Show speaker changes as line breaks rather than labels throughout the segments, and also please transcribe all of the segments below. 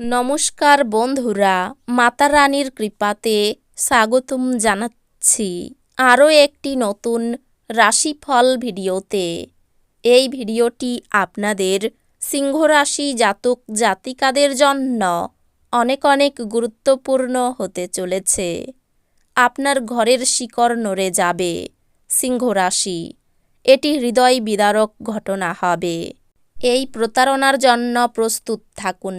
নমস্কার বন্ধুরা, মাতা রানীর কৃপাতে স্বাগতম জানাচ্ছি আরও একটি নতুন রাশিফল ভিডিওতে। এই ভিডিওটি আপনাদের সিংহ রাশি জাতক জাতিকাদের জন্য অনেক অনেক গুরুত্বপূর্ণ হতে চলেছে। আপনার ঘরের শিকড় নড়ে যাবে সিংহ রাশি এটি হৃদয় বিদারক ঘটনা হবে। এই প্রতারণার জন্য প্রস্তুত থাকুন।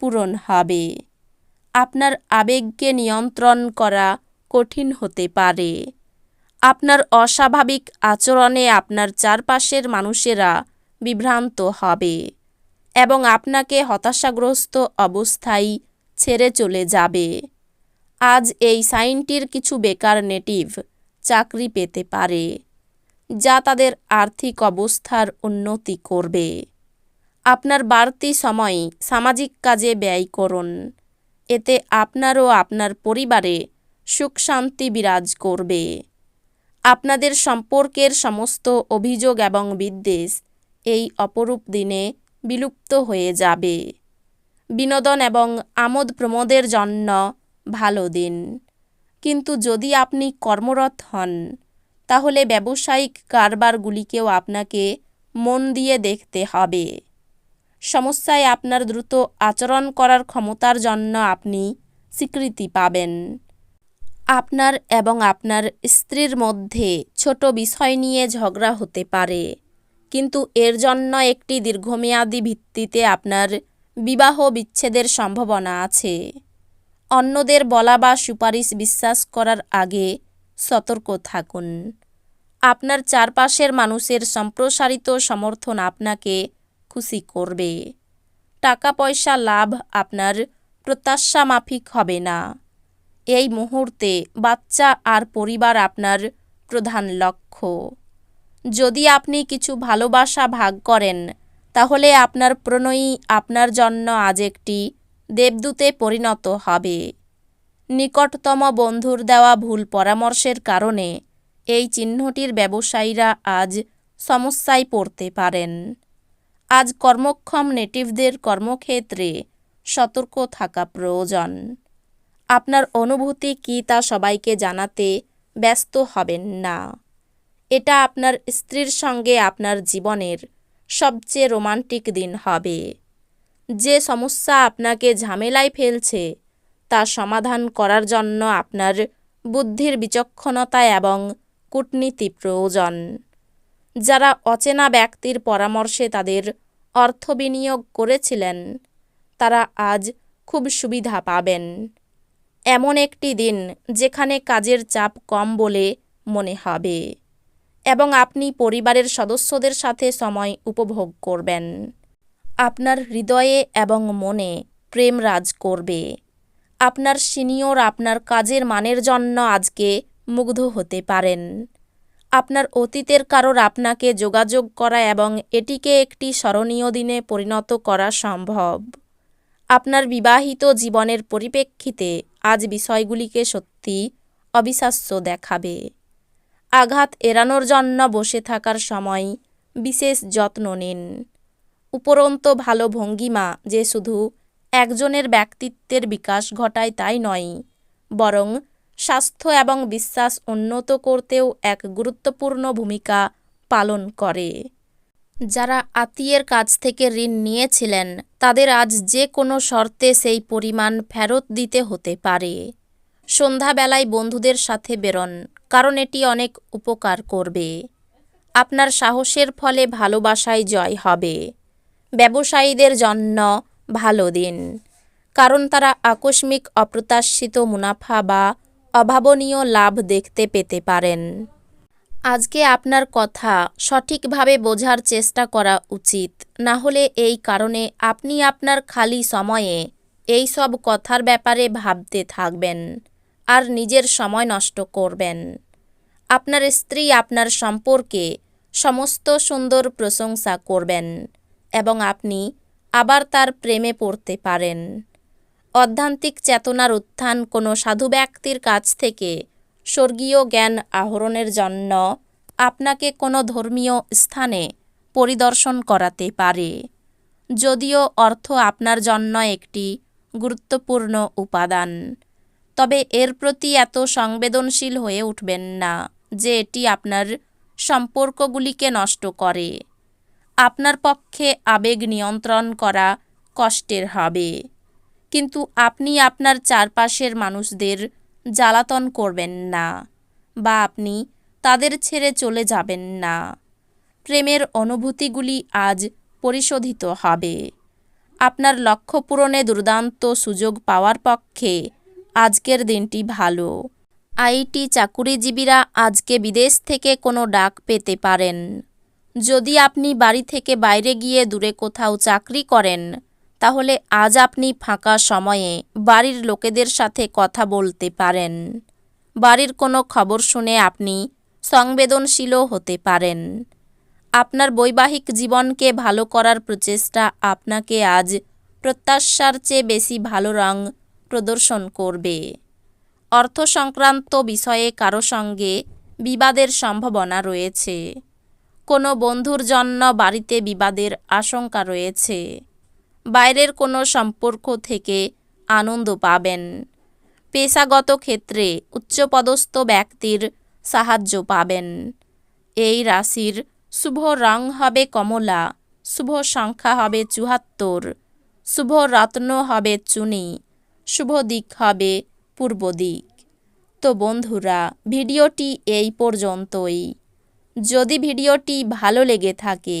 পূরণ হবে। আপনার আবেগকে নিয়ন্ত্রণ করা কঠিন হতে পারে। আপনার অস্বাভাবিক আচরণে আপনার চারপাশের মানুষেরা বিভ্রান্ত হবে এবং আপনাকে হতাশাগ্রস্ত অবস্থায় ছেড়ে চলে যাবে। আজ এই সাইনটির কিছু বেকার নেটিভ চাকরি পেতে পারে, যা তাদের আর্থিক অবস্থার উন্নতি করবে। আপনার বাড়তি সময় সামাজিক কাজে ব্যয় করুন। এতে আপনার ও আপনার পরিবারে সুখ শান্তি বিরাজ করবে। আপনাদের সম্পর্কের সমস্ত অভিযোগ এবং বিদ্বেষ এই অপরূপ দিনে বিলুপ্ত হয়ে যাবে। বিনোদন এবং আমোদ প্রমোদের জন্য ভালো দিন। কিন্তু যদি আপনি কর্মরত হন, তাহলে ব্যবসায়িক কারবারগুলিকেও আপনাকে মন দিয়ে দেখতে হবে। সমস্যায় আপনার দ্রুত আচরণ করার ক্ষমতার জন্য আপনি স্বীকৃতি পাবেন। আপনার এবং আপনার স্ত্রীর মধ্যে ছোট বিষয় নিয়ে ঝগড়া হতে পারে, কিন্তু এর জন্য একটি দীর্ঘমেয়াদী ভিত্তিতে আপনার বিবাহ বিচ্ছেদের সম্ভাবনা আছে। অন্যদের বলা বা সুপারিশ বিশ্বাস করার আগে সতর্ক থাকুন। আপনার চারপাশের মানুষের সম্প্রসারিত সমর্থন আপনাকে খুশি করবে। টাকা পয়সা লাভ আপনার প্রত্যাশা মাফিক হবে না। এই মুহূর্তে বাচ্চা আর পরিবার আপনার প্রধান লক্ষ্য। যদি আপনি কিছু ভালোবাসা ভাগ করেন, তাহলে আপনার প্রণয়ী আপনার জন্য আজ একটি দেবদূতে পরিণত হবে। নিকটতম বন্ধুর দেওয়া ভুল পরামর্শের কারণে এই চিহ্নটির ব্যবসায়ীরা আজ সমস্যায় পড়তে পারেন। আজ কর্মক্ষম নেটিভদের কর্মক্ষেত্রে সতর্ক থাকা প্রয়োজন। আপনার অনুভূতি কী তা সবাইকে জানাতে ব্যস্ত হবেন না। এটা আপনার স্ত্রীর সঙ্গে আপনার জীবনের সবচেয়ে রোমান্টিক দিন হবে। যে সমস্যা আপনাকে ঝামেলায় ফেলছে, তা সমাধান করার জন্য আপনার বুদ্ধির বিচক্ষণতা এবং কূটনীতি প্রয়োজন। যারা অচেনা ব্যক্তির পরামর্শে তাদের অর্থ বিনিয়োগ করেছিলেন, তারা আজ খুব সুবিধা পাবেন। এমন একটি দিন যেখানে কাজের চাপ কম বলে মনে হবে এবং আপনি পরিবারের সদস্যদের সাথে সময় উপভোগ করবেন। আপনার হৃদয়ে এবং মনে প্রেম রাজ করবে। আপনার সিনিয়র আপনার কাজের মানের জন্য আজকে মুগ্ধ হতে পারেন। আপনার অতীতের কারোর আপনাকে যোগাযোগ করা এবং এটিকে একটি স্মরণীয় দিনে পরিণত করা সম্ভব। আপনার বিবাহিত জীবনের পরিপ্রেক্ষিতে আজ বিষয়গুলিকে সত্যি অবিশ্বাস্য দেখাবে। আঘাত এড়ানোর জন্য বসে থাকার সময় বিশেষ যত্ন নিন। উপরন্ত ভালো ভঙ্গিমা যে শুধু একজনের ব্যক্তিত্বের বিকাশ ঘটায় তাই নয়, বরং স্বাস্থ্য এবং বিশ্বাস উন্নত করতেও এক গুরুত্বপূর্ণ ভূমিকা পালন করে। যারা আত্মীয়ের কাছ থেকে ঋণ নিয়েছিলেন, তাদের আজ যে কোনো শর্তে সেই পরিমাণ ফেরত দিতে হতে পারে। সন্ধ্যাবেলায় বন্ধুদের সাথে বেরোন, কারণ এটি অনেক উপকার করবে। আপনার সাহসের ফলে ভালোবাসায় জয় হবে। ব্যবসায়ীদের জন্য ভালো দিন। কারণ তারা আকস্মিক অপ্রত্যাশিত মুনাফা বা অভাবনীয় লাভ দেখতে পেতে পারেন। আজকে আপনার কথা সঠিকভাবে বোঝার চেষ্টা করা উচিত। না হলে এই কারণে আপনি আপনার খালি সময়ে এই সব কথার ব্যাপারে ভাবতে থাকবেন আর নিজের সময় নষ্ট করবেন। আপনার স্ত্রী আপনার সম্পর্কে সমস্ত সুন্দর প্রশংসা করবেন এবং আপনি আবার তার প্রেমে পড়তে পারেন। অধ্যান্তিক চেতনার উত্থান কোনো সাধু ব্যক্তির কাছ থেকে স্বর্গীয় জ্ঞান আহরণের জন্য আপনাকে কোনো ধর্মীয় স্থানে পরিদর্শন করাতে পারে। যদিও অর্থ আপনার জন্য একটি গুরুত্বপূর্ণ উপাদান, তবে এর প্রতি এত সংবেদনশীল হয়ে উঠবেন না যে এটি আপনার সম্পর্কগুলিকে নষ্ট করে। আপনার পক্ষে আবেগ নিয়ন্ত্রণ করা কষ্টের হবে। কিন্তু আপনি আপনার চারপাশের মানুষদের জ্বালাতন করবেন না বা আপনি তাদের ছেড়ে চলে যাবেন না। প্রেমের অনুভূতিগুলি আজ পরিশোধিত হবে। আপনার লক্ষ্য পূরণে দুর্দান্ত সুযোগ পাওয়ার পক্ষে আজকের দিনটি ভালো। আইটি চাকুরিজীবীরা আজকে বিদেশ থেকে কোনো ডাক পেতে পারেন। যদি আপনি বাড়ি থেকে বাইরে গিয়ে দূরে কোথাও চাকরি করেন তাহলে আজ আপনি ফাঁকা সময়ে বাড়ির লোকেদের সাথে কথা বলতে পারেন। বাড়ির কোনো খবর শুনে আপনি সংবেদনশীলও হতে পারেন। আপনার বৈবাহিক জীবনকে ভালো করার প্রচেষ্টা আপনাকে আজ প্রত্যাশার চেয়ে বেশি ভালো রং প্রদর্শন করবে। অর্থ সংক্রান্ত বিষয়ে কারও সঙ্গে বিবাদের সম্ভাবনা রয়েছে। কোনো বন্ধুর জন্য বাড়িতে বিবাদের আশঙ্কা রয়েছে। বাইরের কোনো সম্পর্ক থেকে আনন্দ পাবেন। পেশাগত ক্ষেত্রে উচ্চপদস্থ ব্যক্তির সাহায্য পাবেন। এই রাশির শুভ রং হবে কমলা, শুভ সংখ্যা হবে চুহাত্তর শুভ রত্ন হবে চুনি, শুভ দিক হবে পূর্ব দিক। তো বন্ধুরা, ভিডিওটি এই পর্যন্তই। যদি ভিডিওটি ভালো লেগে থাকে